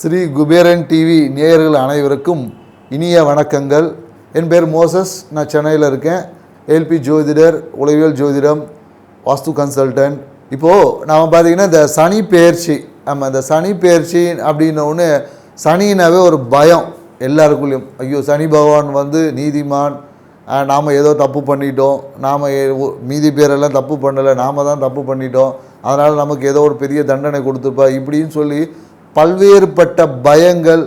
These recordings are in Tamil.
ஸ்ரீ குபேரன் டிவி நேயர்கள் அனைவருக்கும் இனிய வணக்கங்கள். என் பேர் மோசஸ். நான் சென்னையில் இருக்கேன். ஏல்பி ஜோதிடர் உளவியல் ஜோதிடம் வாஸ்து கன்சல்டன்ட் இப்போது நாம் பார்த்தீங்கன்னா இந்த சனி பெயர்ச்சி நம்ம இந்த சனி பெயர்ச்சி அப்படின்ன ஒன்று சனினாவே ஒரு பயம் எல்லாருக்குள்ளேயும். ஐயோ சனி பகவான் வந்து நீதிமான் நாம் ஏதோ தப்பு பண்ணிட்டோம். நாம் மீதி பேரெல்லாம் தப்பு பண்ணலை. நாம் தான் தப்பு பண்ணிட்டோம். அதனால் நமக்கு ஏதோ ஒரு பெரிய தண்டனை கொடுத்துருப்பா. இப்படின்னு சொல்லி பல்வேறுபட்ட பயங்கள்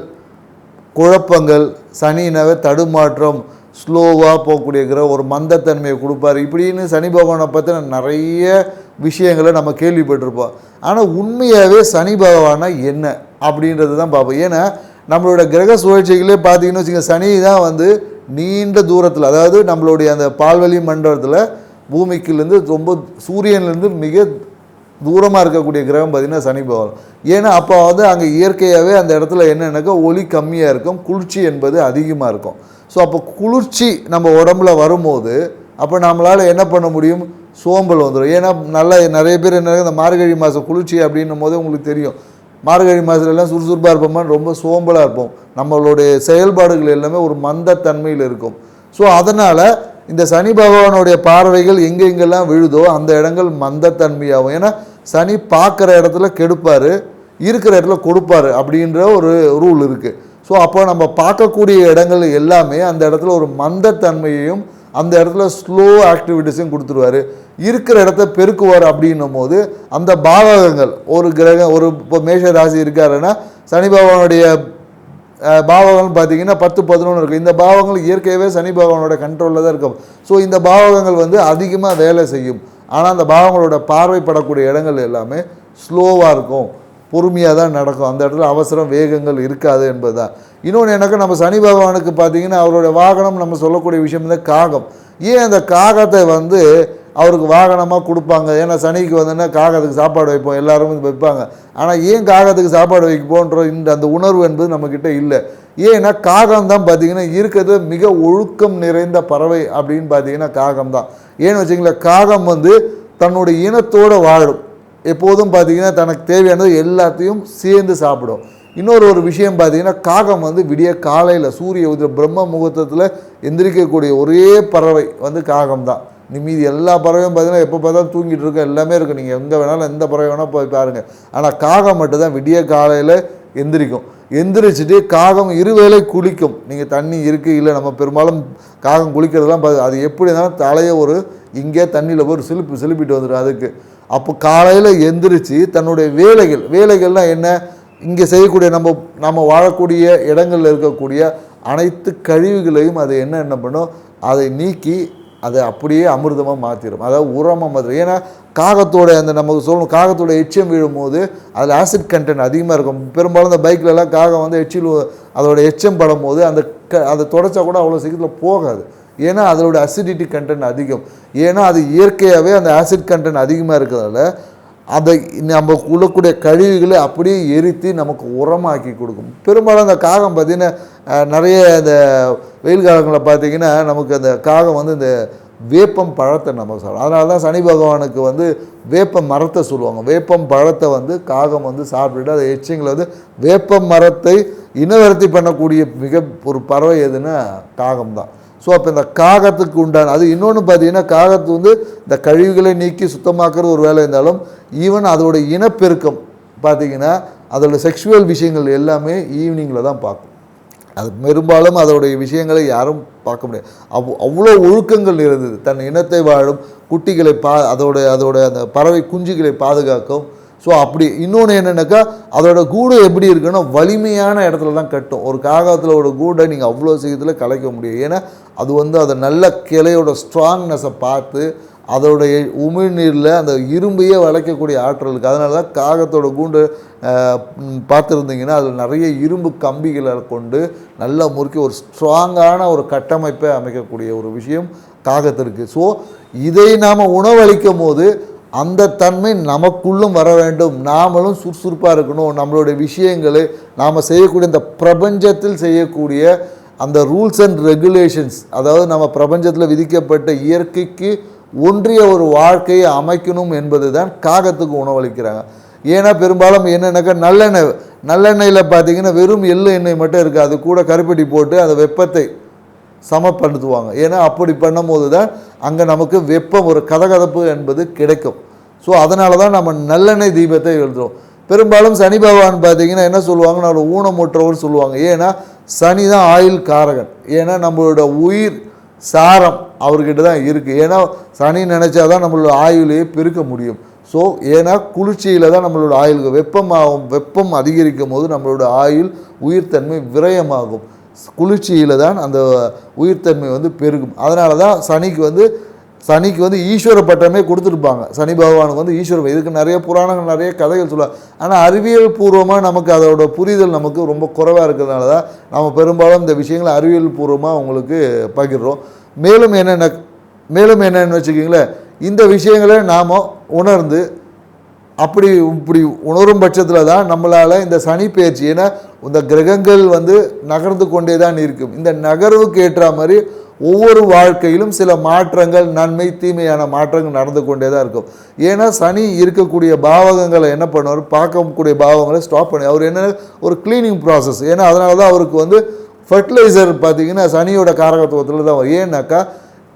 குழப்பங்கள் சனினவே தடுமாற்றம் ஸ்லோவாக போகக்கூடிய கிரகம் ஒரு மந்தத்தன்மையை கொடுப்பாரு. இப்படின்னு சனி பகவானை பற்றின நிறைய விஷயங்களை நம்ம கேள்விப்பட்டிருப்போம். ஆனால் உண்மையாகவே சனி பகவானா என்ன அப்படின்றது தான் பார்ப்போம். ஏன்னா நம்மளோட கிரக சுழற்சிகளே பார்த்தீங்கன்னு வச்சுக்கோங்க சனி தான் வந்து நீண்ட தூரத்தில் அதாவது நம்மளுடைய அந்த பால்வெளி மண்டலத்தில் பூமிக்குலேருந்து ரொம்ப சூரியன்லேருந்து மிக தூரமாக இருக்கக்கூடிய கிரகம் பார்த்திங்கன்னா சனி பகவான். ஏன்னா அப்போ வந்து அங்கே இயற்கையாகவே அந்த இடத்துல என்னென்னாக்கா ஒளி கம்மியாக இருக்கும் குளிர்ச்சி என்பது அதிகமாக இருக்கும். ஸோ அப்போ குளிர்ச்சி நம்ம உடம்புல வரும்போது அப்போ நம்மளால் என்ன பண்ண முடியும்? சோம்பல் வந்துடும் ஏன்னா நல்லா நிறைய பேர் என்ன இந்த மார்கழி மாதம் குளிர்ச்சி அப்படின்னும் போதே உங்களுக்கு தெரியும். மார்கழி மாதத்துலலாம் சுறுசுறுப்பாக இருப்போமா? ரொம்ப சோம்பலாக இருப்போம். நம்மளுடைய செயல்பாடுகள் எல்லாமே ஒரு மந்தத்தன்மையில் இருக்கும். ஸோ அதனால் இந்த சனி பகவானுடைய பார்வைகள் எங்கே எங்கெல்லாம் விழுதோ அந்த இடங்கள் மந்தத்தன்மையாகும். ஏன்னா சனி பார்க்குற இடத்துல கெடுப்பார் இருக்கிற இடத்துல கொடுப்பாரு அப்படின்ற ஒரு ரூல் இருக்குது ஸோ அப்போ நம்ம பார்க்கக்கூடிய இடங்கள் எல்லாமே அந்த இடத்துல ஒரு மந்தத்தன்மையையும் அந்த இடத்துல ஸ்லோ ஆக்டிவிட்டிஸையும் கொடுத்துருவாரு. இருக்கிற இடத்த பெருக்குவார் அப்படின்னும் போது அந்த பாவகங்கள் ஒரு கிரகம் ஒரு இப்போ மேஷ ராசி இருக்காருன்னா சனி பகவானுடைய பாவகங்கள்னு பாவகங்கள் பார்த்தீங்கன்னா பத்து பதினொன்று இருக்குது இந்த பாவங்கள் இயற்கையாகவே சனி பகவானோட கண்ட்ரோலில் தான் இருக்கும். ஸோ இந்த பாவகங்கள் வந்து அதிகமாக வேலை செய்யும். ஆனால் அந்த பாவங்களோட பார்வைப்படக்கூடிய இடங்கள் எல்லாமே ஸ்லோவாக இருக்கும். பொறுமையாக தான் நடக்கும். அந்த இடத்துல அவசரம் வேகங்கள் இருக்காது என்பது தான் இன்னொன்று எனக்கு நம்ம சனி பகவானுக்கு பார்த்தீங்கன்னா அவரோட வாகனம் நம்ம சொல்லக்கூடிய விஷயம் தான் காகம். ஏன் அந்த காகத்தை வந்து அவருக்கு வாகனமாக கொடுப்பாங்க. ஏன்னா சனிக்கு வந்தோன்னா காகத்துக்கு சாப்பாடு வைப்போம். எல்லாரும் வந்து வைப்பாங்க. ஆனால் ஏன் காகத்துக்கு சாப்பாடு வைப்போன்ற இந்த அந்த உணர்வு என்பது நம்மக்கிட்ட இல்லை. ஏன்னா காகம் தான் பார்த்தீங்கன்னா இருக்கிறது மிக ஒழுக்கம் நிறைந்த பறவை அப்படின்னு பார்த்தீங்கன்னா காகம் தான். ஏன்னு வச்சிங்களேன் காகம் வந்து தன்னுடைய இனத்தோடு வாழும். எப்போதும் பார்த்திங்கன்னா தனக்கு தேவையானது எல்லாத்தையும் சேர்ந்து சாப்பிடும். இன்னொரு ஒரு விஷயம் பார்த்தீங்கன்னா காகம் வந்து விடிய காலையில் சூரிய உதய பிரம்ம முகூர்த்தத்தில் எந்திரிக்கக்கூடிய ஒரே பறவை வந்து காகம் தான். மீதி எல்லா பறவையும் பார்த்தீங்கன்னா எப்போ பார்த்தாலும் தூங்கிட்டு இருக்கும் எல்லாமே இருக்கும் நீங்கள் எங்கே வேணாலும் எந்த பறவை வேணால் போய் பாருங்கள் ஆனால் காகம் மட்டும்தான் விடிய காலையில் எந்திரிக்கும். எந்திரிச்சிட்டு காகம் இருவேளை குளிக்கும். நீங்கள் தண்ணி இருக்குது இல்லை நம்ம பெரும்பாலும் காகம் குளிக்கிறதெல்லாம் பார்த்து அது எப்படி இருந்தாலும் தலையை ஒரு இங்கே தண்ணியில் போய் ஒரு சிலுப்பு சிலுப்பிட்டு வந்துடும் அதுக்கு. அப்போ காலையில் எந்திரிச்சு தன்னுடைய வேலைகள் வேலைகள்லாம் என்ன? இங்கே செய்யக்கூடிய நம்ம நம்ம வாழக்கூடிய இடங்களில் இருக்கக்கூடிய அனைத்து கழிவுகளையும் அது என்ன என்ன பண்ணும்? அதை நீக்கி அதை அப்படியே அமிர்தமாக மாற்றிடும் அதாவது உரமாக மாற்றிடும் ஏன்னா காகத்தோட அந்த நமக்கு சொல்லணும் காகத்தோட எச்சம் விழும்போது அதில் ஆசிட் கண்டென்ட் அதிகமாக இருக்கும். பெரும்பாலும் அந்த பைக்கிலலாம் காகம் வந்து எச்சில் அதோட எச்சம் படும்போது அந்த க அதை தொடச்சா கூட அவ்வளோ சீக்கிரத்தில் போகாது. ஏன்னா அதோட அசிடிட்டி கண்டென்ட் அதிகம். ஏன்னா அது இயற்கையாகவே அந்த ஆசிட் கண்டென்ட் அதிகமாக இருக்கிறதால அதை நம்ம உள்ளக்கூடிய கழிவுகளை அப்படியே எரித்து நமக்கு உரமாக்கி கொடுக்கும். பெரும்பாலும் அந்த காகம் பார்த்திங்கன்னா நிறைய இந்த வெயில் காலங்களில் பார்த்திங்கன்னா நமக்கு அந்த காகம் வந்து இந்த வேப்பம் பழத்தை நம்ம சாப்பிடும் அதனால தான் சனி பகவானுக்கு வந்து வேப்பம் மரத்தை சொல்லுவாங்க. வேப்பம் பழத்தை வந்து காகம் வந்து சாப்பிட்டுட்டு அதை எச்சிங்களை வந்து வேப்பம் மரத்தை இனவர்த்தி பண்ணக்கூடிய மிக ஒரு பறவை எதுன்னா காகம் தான். ஸோ அப்போ இந்த காகத்துக்கு உண்டான அது இன்னொன்று பார்த்தீங்கன்னா காகத்து வந்து இந்த கழிவுகளை நீக்கி சுத்தமாக்குறது ஒரு வேலை இருந்தாலும் ஈவன் அதோட இனப்பெருக்கம் பார்த்தீங்கன்னா அதோட செக்ஷுவல் விஷயங்கள் எல்லாமே ஈவினிங்கில் தான் பார்க்கும். அது பெரும்பாலும் அதோடைய விஷயங்களை யாரும் பார்க்க முடியாது. அவ் அவ்வளோ ஒழுக்கங்கள் இருந்தது. தன் இனத்தை வாழும் குட்டிகளை பா அதோட அதோட அந்த பறவை குஞ்சுகளை பாதுகாக்கும் ஸோ அப்படி இன்னொன்று என்னென்னாக்கா அதோட கூடு எப்படி இருக்குன்னா வலிமையான இடத்துல தான் கட்டும். ஒரு காகத்தில் கூடை நீங்கள் அவ்வளோ சீக்கிரத்தில் கலைக்க முடியும். ஏன்னா அது வந்து அதை நல்ல கிளையோட ஸ்ட்ராங்னஸை பார்த்து அதோடைய உமிழ்நீரில் அந்த இரும்பையே வளைக்கக்கூடிய ஆற்றல் இருக்குது அதனால தான் காகத்தோட கூண்டு பார்த்துருந்தீங்கன்னா அதில் நிறைய இரும்பு கம்பிகளை கொண்டு நல்லா முறுக்கி ஒரு ஸ்ட்ராங்கான ஒரு கட்டமைப்பை அமைக்கக்கூடிய ஒரு விஷயம் காகத்திற்கு. ஸோ இதை நாம் உணவளிக்கும் போது அந்த தன்மை நமக்குள்ளும் வர வேண்டும். நாமளும் சுறுசுறுப்பாக இருக்கணும். நம்மளுடைய விஷயங்களை நாம் செய்யக்கூடிய இந்த பிரபஞ்சத்தில் செய்யக்கூடிய அந்த ரூல்ஸ் அண்ட் ரெகுலேஷன்ஸ் அதாவது நம்ம பிரபஞ்சத்தில் விதிக்கப்பட்ட இயற்கைக்கு ஒன்றிய ஒரு வாழ்க்கையை அமைக்கணும் என்பது தான் காகத்துக்கு உணவளிக்கிறாங்க. ஏன்னா பெரும்பாலும் என்னென்னாக்கா நல்லெண்ணெய் நல்லெண்ணெயில் பார்த்தீங்கன்னா வெறும் எள்ளு எண்ணெய் மட்டும் இருக்குது அது கூட கருப்பட்டி போட்டு அந்த வெப்பத்தை சமப்படுத்துவாங்க. ஏன்னா அப்படி பண்ணும்போது தான் அங்கே நமக்கு வெப்பம் ஒரு கதகதப்பு என்பது கிடைக்கும். ஸோ அதனால தான் நம்ம நல்லெண்ணெய் தீபத்தை எழுதுறோம். பெரும்பாலும் சனி பகவான் பார்த்தீங்கன்னா என்ன சொல்லுவாங்கன்னா ஒரு ஊனமுற்றவர் சொல்லுவாங்க. ஏன்னா சனி தான் ஆயுள் காரகன். ஏன்னா நம்மளோட உயிர் சாரம் அவர்கிட்ட தான் இருக்குது ஏன்னா சனி நினச்சா தான் நம்மளோட ஆயுளையே பெருக்க முடியும். ஸோ ஏன்னா குளிர்ச்சியில் தான் நம்மளோட ஆயுளுக்கு வெப்பமாகும் வெப்பம் அதிகரிக்கும் போது நம்மளோட ஆயுள் உயிர்த்தன்மை விரயமாகும். குளிர்ச்சியில் தான் அந்த உயிர்த்தன்மை வந்து பெருகும். அதனால தான் சனிக்கு வந்து சனிக்கு வந்து ஈஸ்வர பட்டமே கொடுத்துருப்பாங்க. சனி பகவானுக்கு வந்து ஈஸ்வர இதுக்கு நிறைய புராணங்கள் நிறைய கதைகள் சொல்லுவாங்க ஆனால் அறிவியல் பூர்வமாக நமக்கு அதோட புரிதல் நமக்கு ரொம்ப குறைவாக இருக்கிறதுனால தான் நம்ம பெரும்பாலும் இந்த விஷயங்களை அறிவியல் பூர்வமாக உங்களுக்கு பகிர்றோம். மேலும் என்னென்ன மேலும் என்னென்னு வச்சுக்கிங்களேன். இந்த விஷயங்களை நாம் உணர்ந்து அப்படி இப்படி உணரும் பட்சத்தில் தான் நம்மளால் இந்த சனி பயிற்சி ஏன்னா இந்த கிரகங்கள் வந்து நகர்ந்து கொண்டே தான் இருக்கும். இந்த நகர்வுக்கு ஏற்ற மாதிரி ஒவ்வொரு வாழ்க்கையிலும் சில மாற்றங்கள் நன்மை தீமையான மாற்றங்கள் நடந்து கொண்டே தான் இருக்கும். ஏன்னா சனி இருக்கக்கூடிய பாவகங்களை என்ன பண்ணுவார்? பார்க்கக்கூடிய பாவங்களை ஸ்டாப் பண்ணி அவர் என்ன ஒரு கிளீனிங் ப்ராசஸ் ஏன்னா அதனால தான் அவருக்கு வந்து ஃபர்டிலைசர் பார்த்தீங்கன்னா சனியோட காரகத்துவத்தில் தான் வரும். ஏன்னாக்கா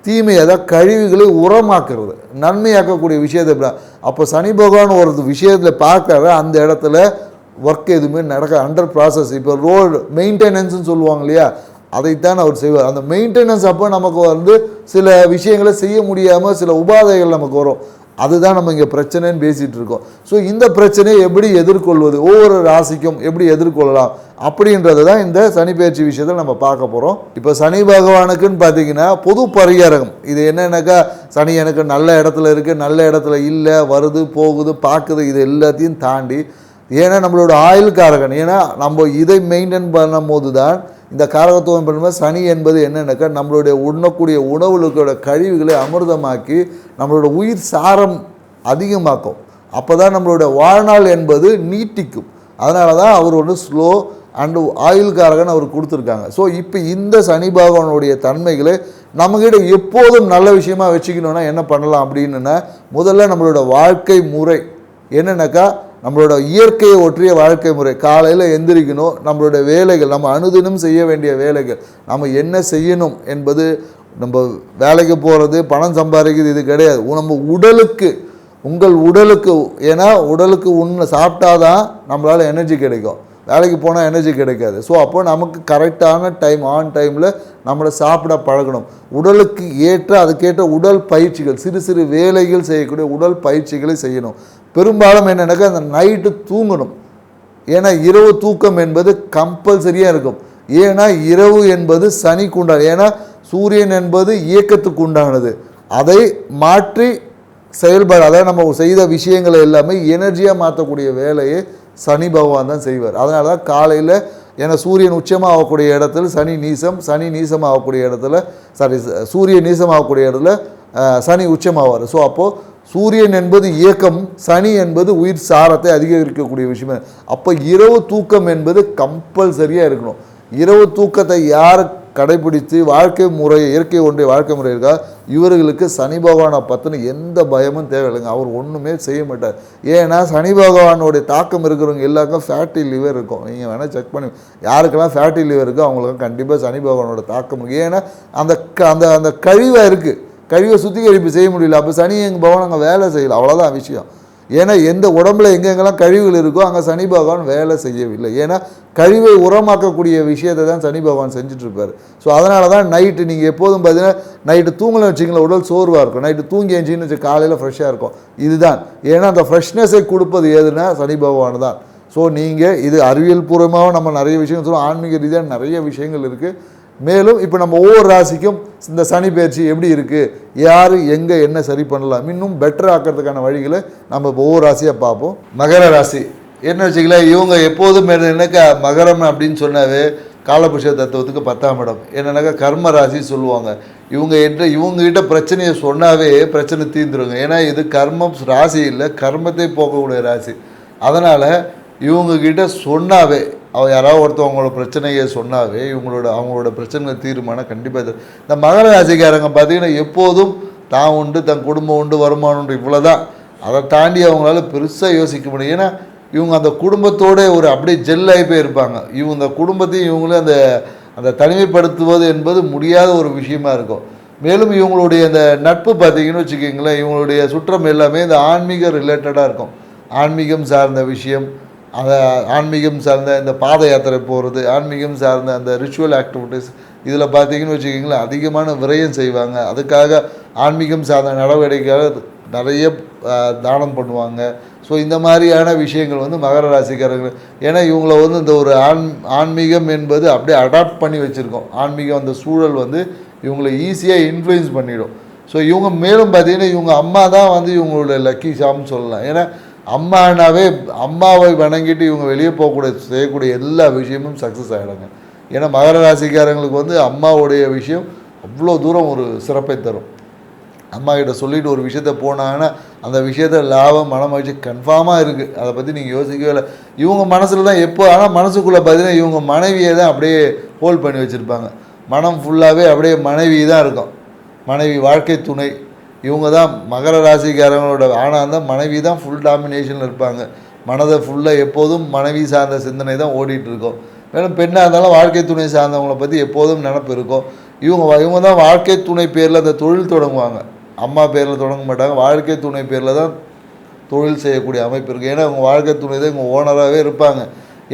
தீமை அதாவது கழிவுகளை உரமாக்குறது. நன்மையாக்கக்கூடிய விஷயத்தை இப்ப- அப்போ சனி பகவான் ஒரு விஷயத்தில் பார்க்குற அந்த இடத்துல ஒர்க் எதுவுமே நடக்க அண்டர் ப்ராசஸ் இப்போ ரோடு மெயின்டெனன்ஸ்னு சொல்லுவாங்க இல்லையா? அதைத்தான் அவர் செய்வார். அந்த மெயின்டெனன்ஸ் அப்போ நமக்கு வந்து சில விஷயங்களை செய்ய முடியாமல் சில உபாதைகள் நமக்கு வரும். அதுதான் நம்ம இங்கே பிரச்சனைன்னு பேசிகிட்டு இருக்கோம். ஸோ இந்த பிரச்சனையை எப்படி எதிர்கொள்வது? ஒவ்வொரு ராசிக்கும் எப்படி எதிர்கொள்ளலாம்? அப்படின்றது தான் இந்த சனி பயிற்சி விஷயத்தில் நம்ம பார்க்க போகிறோம் இப்போ சனி பகவானுக்குன்னு பார்த்தீங்கன்னா பொது பரிகாரகம். இது என்னென்னாக்கா சனி எனக்கு நல்ல இடத்துல இருக்குது நல்ல இடத்துல இல்லை வருது போகுது பார்க்குது இது எல்லாத்தையும் தாண்டி ஏன்னா நம்மளோட ஆயுள் காரகன் ஏன்னா நம்ம இதை மெயின்டைன் பண்ணும்போது தான் இந்த காரகத்துவம் பண்ணும்போது சனி என்பது என்னென்னாக்கா நம்மளுடைய உண்ணக்கூடிய உணவுகளோட கழிவுகளை அமிர்தமாக்கி நம்மளோட உயிர் சாரம் அதிகமாக்கும். அப்போ தான் நம்மளுடைய வாழ்நாள் என்பது நீட்டிக்கும். அதனால தான் அவர் ஒன்று ஸ்லோ அண்டு ஆயுள்காரகன் அவர் கொடுத்துருக்காங்க. ஸோ இப்போ இந்த சனி பகவானுடைய தன்மைகளை நம்மக்கிட்ட எப்போதும் நல்ல விஷயமா வச்சுக்கணுன்னா என்ன பண்ணலாம் அப்படின்னுனா முதல்ல நம்மளோட வாழ்க்கை முறை என்னென்னாக்கா நம்மளோட இயற்கையை ஒற்றிய வாழ்க்கை முறை. காலையில் எந்திரிக்கணும் நம்மளோட வேலைகள் நம்ம அனுதினம் செய்ய வேண்டிய வேலைகள். நம்ம என்ன செய்யணும் என்பது நம்ம வேலைக்கு போகிறது பணம் சம்பாதிக்கிறது இது கிடையாது. நம்ம உடலுக்கு உங்கள் உடலுக்கு ஏன்னா உடலுக்கு உண்மை சாப்பிட்டா தான் நம்மளால் எனர்ஜி கிடைக்கும். வேலைக்கு போனால் எனர்ஜி கிடைக்காது. ஸோ அப்போ நமக்கு கரெக்டான டைம் ஆன் டைமில் நம்மளை சாப்பிட பழகணும். உடலுக்கு ஏற்ற அதுக்கேற்ற உடல் பயிற்சிகள் சிறு சிறு வேலைகள் செய்யக்கூடிய உடல் பயிற்சிகளை செய்யணும். பெரும்பாலும் என்னென்னாக்கா அந்த நைட்டு தூங்கணும். ஏன்னா இரவு தூக்கம் என்பது கம்பல்சரியாக இருக்கும். ஏன்னா இரவு என்பது சனிக்கு உண்டான ஏன்னா சூரியன் என்பது இயக்கத்துக்கு உண்டானது. அதை மாற்றி செயல்பாடு அதாவது நம்ம செய்த விஷயங்களை எல்லாமே எனர்ஜியாக மாற்றக்கூடிய வேலையை சனி பகவான் தான் செய்வார். அதனால தான் காலையில் ஏன்னா சூரியன் உச்சமாக ஆகக்கூடிய இடத்துல சனி நீசம் சனி நீசம் ஆகக்கூடிய இடத்துல சாரி சூரியன் நீசம் ஆகக்கூடிய இடத்துல சனி உச்சமாவார். ஸோ அப்போது சூரியன் என்பது இயக்கம் சனி என்பது உயிர் சாரத்தை அதிகரிக்கக்கூடிய விஷயம். அப்போ இரவு தூக்கம் என்பது கம்பல்சரியாக இருக்கணும். இரவு தூக்கத்தை யார் கடைபிடித்து வாழ்க்கை முறை இயற்கை ஒன்றிய வாழ்க்கை முறை இருக்கா? இவர்களுக்கு சனி பகவானை பற்றின எந்த பயமும் தேவையில்லைங்க அவர் ஒன்றுமே செய்ய மாட்டார். ஏன்னா சனி பகவானுடைய தாக்கம் இருக்கிறவங்க எல்லாருக்கும் ஃபேட்டி லிவர் இருக்கும். நீங்கள் வேணால் செக் பண்ணி யாருக்கெல்லாம் ஃபேட்டி லிவர் இருக்கோ அவங்களுக்கு கண்டிப்பாக சனி பகவானோட தாக்கம் இருக்குது ஏன்னா அந்த க- அந்த அந்த கழிவாக இருக்குது கழிவை சுத்திகரிப்பு செய்ய முடியல. அப்போ சனி எங்கள் பகவான் அங்கே வேலை செய்யலை. அவ்வளோதான் விஷயம். ஏன்னா எந்த உடம்புல எங்கெங்கெல்லாம் கழிவுகள் இருக்கோ அங்கே சனி பகவான் வேலை செய்யவில்லை. ஏன்னா கழிவை உரமாக்கக்கூடிய விஷயத்தை தான் சனி பகவான் செஞ்சிட்ருப்பார். ஸோ அதனால தான் நைட்டு நீங்கள் எப்போதும் பார்த்தீங்கன்னா நைட்டு தூங்கலாம் வச்சிங்களா உடல் சோர்வாக இருக்கும். நைட்டு தூங்கி எஞ்சின்னு வச்சு காலையில் ஃப்ரெஷ்ஷாக இருக்கும். இதுதான். ஏன்னா அந்த ஃப்ரெஷ்னஸை கொடுப்பது எதுனா சனி பகவான் தான். ஸோ நீங்கள் இது அறிவியல் பூர்வமாக நம்ம நிறைய விஷயங்கள் சொல்லுவோம் ஆன்மீக ரீதியாக நிறைய விஷயங்கள் இருக்குது மேலும் இப்போ நம்ம ஒவ்வொரு ராசிக்கும் இந்த சனி பயிற்சி எப்படி இருக்குது யார் எங்கே என்ன சரி பண்ணலாம்? இன்னும் பெட்டர் ஆக்கிறதுக்கான வழிகளை நம்ம இப்போ ஒவ்வொரு ராசியாக பார்ப்போம். மகர ராசி. என்ன வச்சுக்கலாம் இவங்க எப்போதும் என்னக்கா மகரம் அப்படின்னு சொன்னாவே காலபுஷ தத்துவத்துக்கு பத்தாம் இடம். என்னன்னாக்கா கர்ம ராசி சொல்லுவாங்க. இவங்க என்ன இவங்ககிட்ட பிரச்சனையை சொன்னாவே பிரச்சனை தீர்ந்துருங்க. ஏன்னா இது கர்மம் ராசி இல்லை. கர்மத்தை போக்கக்கூடிய ராசி. அதனால் இவங்கக்கிட்ட சொன்னாவே அவள் யாராவது ஒருத்தவங்களோட பிரச்சனையை சொன்னாவே இவங்களோட அவங்களோட பிரச்சனை தீர்மானம் கண்டிப்பாக இந்த மகர ராசிக்காரங்க பார்த்தீங்கன்னா எப்போதும் தான் உண்டு தன் குடும்பம் உண்டு வருமானம் உண்டு இவ்வளோ தான் அதை தாண்டி அவங்களால பெருசாக யோசிக்க முடியும். ஏன்னா இவங்க அந்த குடும்பத்தோட ஒரு அப்படியே ஜெல்லாகி போய் இருப்பாங்க இவங்க அந்த குடும்பத்தையும் இவங்களும் அந்த அந்த தனிமைப்படுத்துவது என்பது முடியாத ஒரு விஷயமா இருக்கும். மேலும் இவங்களுடைய அந்த நட்பு பார்த்தீங்கன்னு வச்சுக்கிங்களேன் இவங்களுடைய சுற்றம் எல்லாமே இந்த ஆன்மீக ரிலேட்டடாக இருக்கும். ஆன்மீகம் சார்ந்த விஷயம் அந்த ஆன்மீகம் சார்ந்த இந்த பாத யாத்திரை போகிறது ஆன்மீகம் சார்ந்த அந்த ரிச்சுவல் ஆக்டிவிட்டீஸ் இதில் பார்த்தீங்கன்னு வச்சுக்கிங்களேன் அதிகமான விரயம் செய்வாங்க. அதுக்காக ஆன்மீகம் சார்ந்த நடவடிக்கைகள் நிறைய தானம் பண்ணுவாங்க. ஸோ இந்த மாதிரியான விஷயங்கள் வந்து மகர ராசிக்காரர்கள் ஏன்னா இவங்கள வந்து இந்த ஒரு ஆன் ஆன்மீகம் என்பது அப்படியே அடாப்ட் பண்ணி வச்சுருக்கோம். ஆன்மீகம் அந்த சூழல் வந்து இவங்களை ஈஸியாக இன்ஃப்ளூயன்ஸ் பண்ணிடும். ஸோ இவங்க மேலும் பார்த்தீங்கன்னா இவங்க அம்மா தான் வந்து இவங்களோட லக்கி ஷாம்னு சொல்லலாம். ஏன்னா அம்மானாவே அம்மாவை வணங்கிட்டு இவங்க வெளியே போகக்கூடிய செய்யக்கூடிய எல்லா விஷயமும் சக்ஸஸ் ஆகிடுங்க ஏன்னா மகர ராசிக்காரங்களுக்கு வந்து அம்மாவுடைய விஷயம் அவ்வளோ தூரம் ஒரு சிறப்பை தரும். அம்மா கிட்ட சொல்லிட்டு ஒரு விஷயத்த போனாங்கன்னா அந்த விஷயத்த லாபம் மனமகிழ்ச்சி கன்ஃபார்மாக இருக்குது அதை பற்றி நீங்கள் யோசிக்கவே இல்லை. இவங்க மனசில் தான் எப்போ ஆனால் மனசுக்குள்ளே பார்த்தீங்கன்னா இவங்க மனைவியை தான் அப்படியே ஹோல்ட் பண்ணி வச்சுருப்பாங்க. மனம் ஃபுல்லாகவே அப்படியே மனைவி தான் இருக்கும். மனைவி வாழ்க்கை துணை. இவங்க தான் மகர ராசிக்காரங்களோட ஆனால் தான் மனைவி தான் ஃபுல் டாமினேஷனில் இருப்பாங்க. மனதை ஃபுல்லாக எப்போதும் மனைவி சார்ந்த சிந்தனை தான் ஓடிட்டு இருக்கோம். மேலும் பெண்ணாக இருந்தாலும் வாழ்க்கை துணை சார்ந்தவங்களை பற்றி எப்போதும் நினப்பு இருக்கும். இவங்க இவங்க தான் வாழ்க்கை துணை பேரில் அந்த தொழில் தொடங்குவாங்க. அம்மா பேரில் தொடங்க மாட்டாங்க. வாழ்க்கை துணை பேரில் தான் தொழில் செய்யக்கூடிய அமைப்பு இருக்குது ஏன்னா அவங்க வாழ்க்கை துணை தான் இவங்க ஓனராகவே இருப்பாங்க.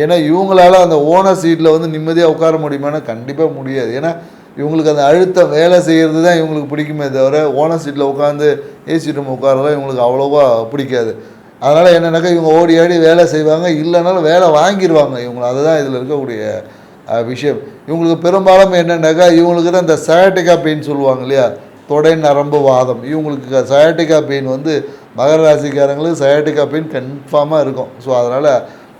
ஏன்னா இவங்களால அந்த ஓனர் சீட்டில் வந்து நிம்மதியாக உட்கார முடியுமானா கண்டிப்பாக முடியாது. ஏன்னா இவங்களுக்கு அந்த அழுத்தம் வேலை செய்கிறது தான் இவங்களுக்கு பிடிக்குமே தவிர ஓனர் சீட்டில் உட்காந்து ஏசி ரூம் உட்காரலாம் இவங்களுக்கு அவ்வளோவா பிடிக்காது. அதனால் என்னென்னாக்கா இவங்க ஓடி ஆடி வேலை செய்வாங்க இல்லைனாலும் வேலை வாங்கிடுவாங்க இவங்க அதுதான் இதில் இருக்கக்கூடிய விஷயம். இவங்களுக்கு பெரும்பாலும் என்னென்னாக்கா இவங்களுக்கு தான் இந்த சயாட்டிக்கா பெயின் சொல்லுவாங்க இல்லையா? தொடை நரம்பு வாதம். இவங்களுக்கு சயாட்டிக்கா பெயின் வந்து மகர ராசிக்காரங்களுக்கு சயாட்டிக்கா பெயின் கன்ஃபார்மாக இருக்கும். ஸோ அதனால்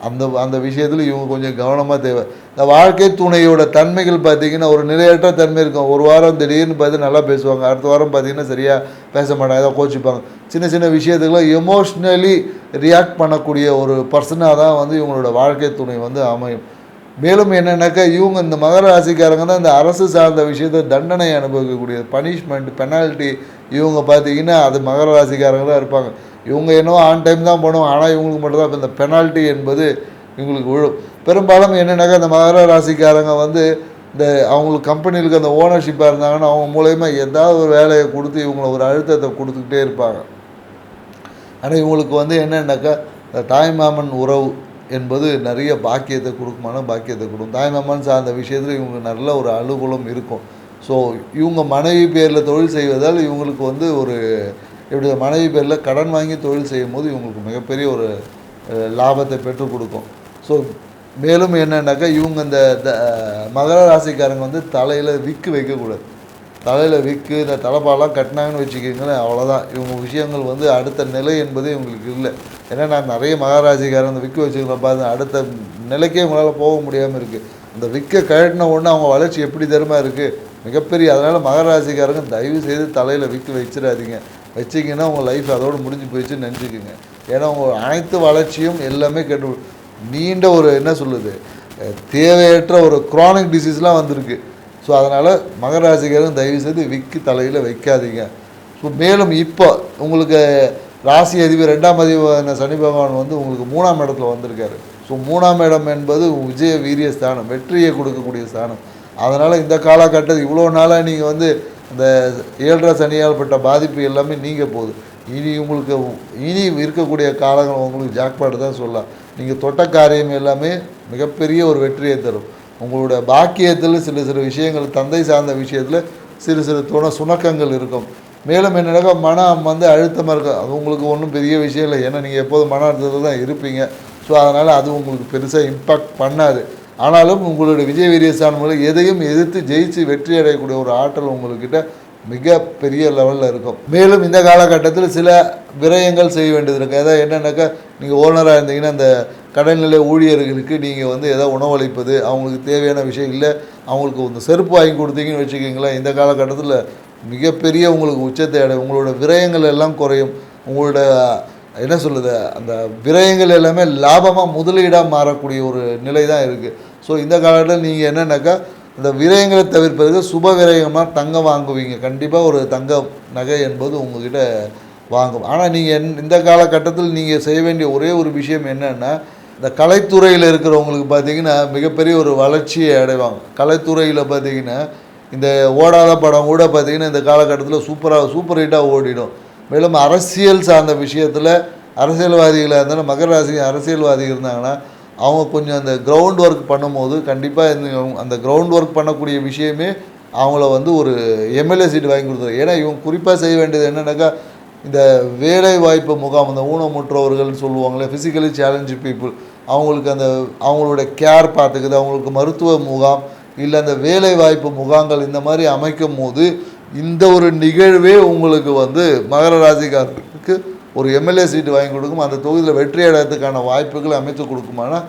அந்த அந்த விஷயத்தில் இவங்க கொஞ்சம் கவனமாக தேவை. இந்த வாழ்க்கை துணையோட தன்மைகள் பார்த்தீங்கன்னா ஒரு நிலையற்ற தன்மை இருக்கும். ஒரு வாரம் திடீர்னு பார்த்து நல்லா பேசுவாங்க. அடுத்த வாரம் பார்த்தீங்கன்னா சரியாக பேச மாட்டாங்க. ஏதோ கோச்சிப்பாங்க. சின்ன சின்ன விஷயத்துக்குலாம் எமோஷ்னலி ரியாக்ட் பண்ணக்கூடிய ஒரு பர்சனாக தான் வந்து இவங்களோட வாழ்க்கை துணை வந்து அமையும். மேலும் என்னென்னாக்கா இவங்க இந்த மகர ராசிக்காரங்க தான் இந்த அரசு சார்ந்த விஷயத்தை தண்டனை அனுபவிக்கக்கூடிய பனிஷ்மெண்ட் பெனால்ட்டி இவங்க பார்த்தீங்கன்னா அது மகர ராசிக்காரங்க தான் இருப்பாங்க. இவங்க என்னவோ ஆன் டைம் தான் போனோம் ஆனால் இவங்களுக்கு மட்டும்தான் இப்போ இந்த பெனால்ட்டி என்பது இவங்களுக்கு விழும். பெரும்பாலும் என்னென்னாக்கா இந்த மகர ராசிக்காரங்க வந்து இந்த அவங்களுக்கு கம்பெனிகளுக்கு அந்த ஓனர்ஷிப்பாக இருந்தாங்கன்னா அவங்க மூலயமா ஏதாவது ஒரு வேலையை கொடுத்து இவங்களை ஒரு அழுத்தத்தை கொடுத்துக்கிட்டே இருப்பாங்க. ஆனால் இவங்களுக்கு வந்து என்னன்னாக்கா இந்த தாய்மாமன் உறவு என்பது நிறைய பாக்கியத்தை கொடுக்குமான பாக்கியத்தை கொடுக்கும். தாய்மாமன் சார்ந்த விஷயத்தில் இவங்க நல்ல ஒரு அனுகூலம் இருக்கும். ஸோ இவங்க மனைவி பேரில் தொழில் செய்வதால் இவங்களுக்கு வந்து ஒரு இப்படி மனைவி பேரில் கடன் வாங்கி தொழில் செய்யும் போது இவங்களுக்கு மிகப்பெரிய ஒரு லாபத்தை பெற்றுக் கொடுக்கும். ஸோ மேலும் என்னென்னாக்கா இவங்க இந்த த- மகர ராசிக்காரங்க வந்து தலையில் விக்கு வைக்கக்கூடாது தலையில் விக்கு இந்த தலைப்பாலாம் கட்டினாங்கன்னு வச்சுக்கிங்களேன் அவ்வளோதான் இவங்க விஷயங்கள் வந்து அடுத்த நிலை என்பது இவங்களுக்கு இல்லை. ஏன்னா நான் நிறைய மகாராசிக்காரன் அந்த விக்கு வச்சுக்கல பார்த்து அடுத்த நிலைக்கே உங்களால் போக முடியாமல் இருக்குது அந்த விக்கை கழட்டின உடனே அவங்க வளர்ச்சி எப்படி தருமா இருக்குது மிகப்பெரிய அதனால் மகராசிக்காரங்க தயவு செய்து தலையில் விக்கு வச்சிடாதீங்க. வச்சிங்கன்னா உங்கள் லைஃப் அதோடு முடிஞ்சு போயிடுச்சுன்னு நினச்சிக்கோங்க. ஏன்னா உங்கள் அனைத்து வளர்ச்சியும் எல்லாமே கெட்டு நீண்ட ஒரு என்ன சொல்லுது? தேவையற்ற ஒரு குரானிக் டிசீஸ்லாம் வந்திருக்கு. ஸோ அதனால் மகராசிகளும் தயவு செய்து விக்கி தலையில் வைக்காதீங்க. ஸோ மேலும் இப்போ உங்களுக்கு ராசி அதிபர் ரெண்டாம் அதிபர் சனி பகவான் வந்து உங்களுக்கு மூணாம் இடத்துல வந்திருக்காரு. ஸோ மூணாம் இடம் என்பது விஜய வீரிய ஸ்தானம் வெற்றியை கொடுக்கக்கூடிய ஸ்தானம். அதனால் இந்த காலகட்டத்தில் இவ்வளோ நாளாக நீங்கள் வந்து இந்த ஏழரை சனியால் பட்ட பாதிப்பு எல்லாமே நீங்க போகுது. இனி உங்களுக்கு இனி இருக்கக்கூடிய காலங்கள் உங்களுக்கு ஜாக்பாடு தான் சொல்லலாம். நீங்கள் தொட்ட காரியம் எல்லாமே மிகப்பெரிய ஒரு வெற்றியை தரும். உங்களோட பாக்கியத்தில் சில சில விஷயங்கள் தந்தை சார்ந்த விஷயத்தில் சிறு சிறு துண சுணக்கங்கள் இருக்கும். மேலும் என்னடாக்கா மனம் வந்து அழுத்தமாக இருக்கும் அது உங்களுக்கு ஒன்றும் பெரிய விஷயம் இல்லை. ஏன்னா நீங்கள் எப்போதும் மன அழுத்தத்தில் தான் இருப்பீங்க. ஸோ அதனால் அது உங்களுக்கு பெருசாக இம்பாக்ட் பண்ணாது. ஆனாலும் உங்களுடைய விஜய் வீரிய மூலம் எதையும் எதிர்த்து ஜெயிச்சு வெற்றி அடையக்கூடிய ஒரு ஆற்றல் உங்கள்கிட்ட மிக பெரிய லெவலில் இருக்கும். மேலும் இந்த காலகட்டத்தில் சில விரயங்கள் செய்ய வேண்டியது இருக்குது ஏதாவது என்னென்னாக்கா நீங்கள் ஓனராக இருந்தீங்கன்னா அந்த கடைநிலை ஊழியர்களுக்கு நீங்கள் வந்து ஏதாவது உணவளிப்பது அவங்களுக்கு தேவையான விஷயம் இல்லை அவங்களுக்கு வந்து செருப்பு வாங்கி கொடுத்தீங்கன்னு வச்சுக்கிங்களேன் இந்த காலகட்டத்தில் மிகப்பெரிய உங்களுக்கு உச்சத்தை அடை உங்களோட விரயங்கள் எல்லாம் குறையும். உங்களோட என்ன சொல்லுது அந்த விரயங்கள் எல்லாமே லாபமாக முதலீடாக மாறக்கூடிய ஒரு நிலை தான் இருக்குது ஸோ இந்த காலகட்டத்தில் நீங்கள் என்னென்னாக்கா இந்த விரயங்களை தவிர்ப்பதற்கு சுப விரயமாக தங்கம் வாங்குவீங்க. கண்டிப்பாக ஒரு தங்க நகை என்பது உங்ககிட்ட வாங்கும். ஆனால் நீங்கள் என் இந்த காலகட்டத்தில் நீங்கள் செய்ய வேண்டிய ஒரே ஒரு விஷயம் என்னென்னா இந்த கலைத்துறையில் இருக்கிறவங்களுக்கு பார்த்தீங்கன்னா மிகப்பெரிய ஒரு வளர்ச்சியை அடைவாங்க. கலைத்துறையில் பார்த்தீங்கன்னா இந்த ஓடாத படம் கூட பார்த்தீங்கன்னா இந்த காலகட்டத்தில் சூப்பராக சூப்பர் ஹிட்டாக ஓடிடும். மேலும் அரசியல் சார்ந்த விஷயத்தில் அரசியல்வாதிகளாக இருந்தாலும் மகர ராசி அரசியல்வாதி இருந்தாங்கன்னா அவங்க கொஞ்சம் அந்த கிரவுண்ட் ஒர்க் பண்ணும்போது கண்டிப்பாக இந்த அந்த கிரவுண்ட் ஒர்க் பண்ணக்கூடிய விஷயமே அவங்கள வந்து ஒரு எம்எல்ஏ சீட் வாங்கி கொடுத்துரு ஏன்னா இவங்க குறிப்பாக செய்ய வேண்டியது என்னென்னாக்கா இந்த வேலை வாய்ப்பு முகாம் அந்த ஊனமுற்றவர்கள்னு சொல்லுவாங்களே ஃபிசிக்கலி சேலஞ்சு பீப்புள் அவங்களுக்கு அந்த அவங்களோட கேர் பார்த்துக்குது அவங்களுக்கு மருத்துவ முகாம் இல்லை அந்த வேலை வாய்ப்பு முகாங்கள் இந்த மாதிரி அமைக்கும் போது இந்த ஒரு நிகழ்வே உங்களுக்கு வந்து மகர ராசிக்காரருக்கு ஒரு எம்எல்ஏ சீட்டு வாங்கி கொடுக்கும். அந்த தொகுதியில் வெற்றி அடைறதுக்கான வாய்ப்புகளை அமைத்து கொடுக்குமானா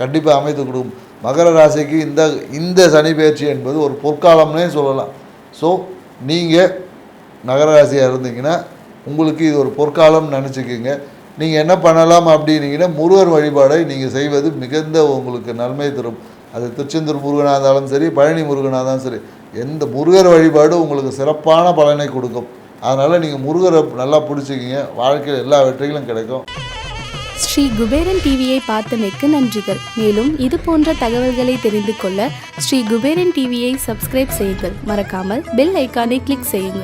கண்டிப்பாக அமைத்து கொடுக்கும். மகர ராசிக்கு இந்த இந்த சனி பயிற்சி என்பது ஒரு பொற்காலம்னே சொல்லலாம். ஸோ நீங்கள் மகர ராசியாக இருந்தீங்கன்னா உங்களுக்கு இது ஒரு பொற்காலம்னு நினச்சிக்கிங்க. நீங்கள் என்ன பண்ணலாம் அப்படின்னீங்கன்னா முருகர் வழிபாடை நீங்கள் செய்வது மிகுந்த உங்களுக்கு நன்மை தரும். அது திருச்செந்தூர் முருகனாக இருந்தாலும் சரி பழனி முருகனாக இருந்தாலும் சரி எந்த முருகர் வழிபாடு உங்களுக்கு சிறப்பான பலனை கொடுக்கும். அதனால் நீங்கள் முருகரை நல்லா பிடிச்சிக்கிங்க. வாழ்க்கையில் எல்லா வெற்றிகளும் கிடைக்கும். ஸ்ரீ குபேரன் டிவியை பார்த்தமைக்கு நன்றிகள். மேலும் இது போன்ற தகவல்களை தெரிந்து கொள்ள ஸ்ரீ குபேரன் டிவியை சப்ஸ்கிரைப் செய்யுங்கள். மறக்காமல் பெல் ஐக்கானை கிளிக் செய்யுங்கள்.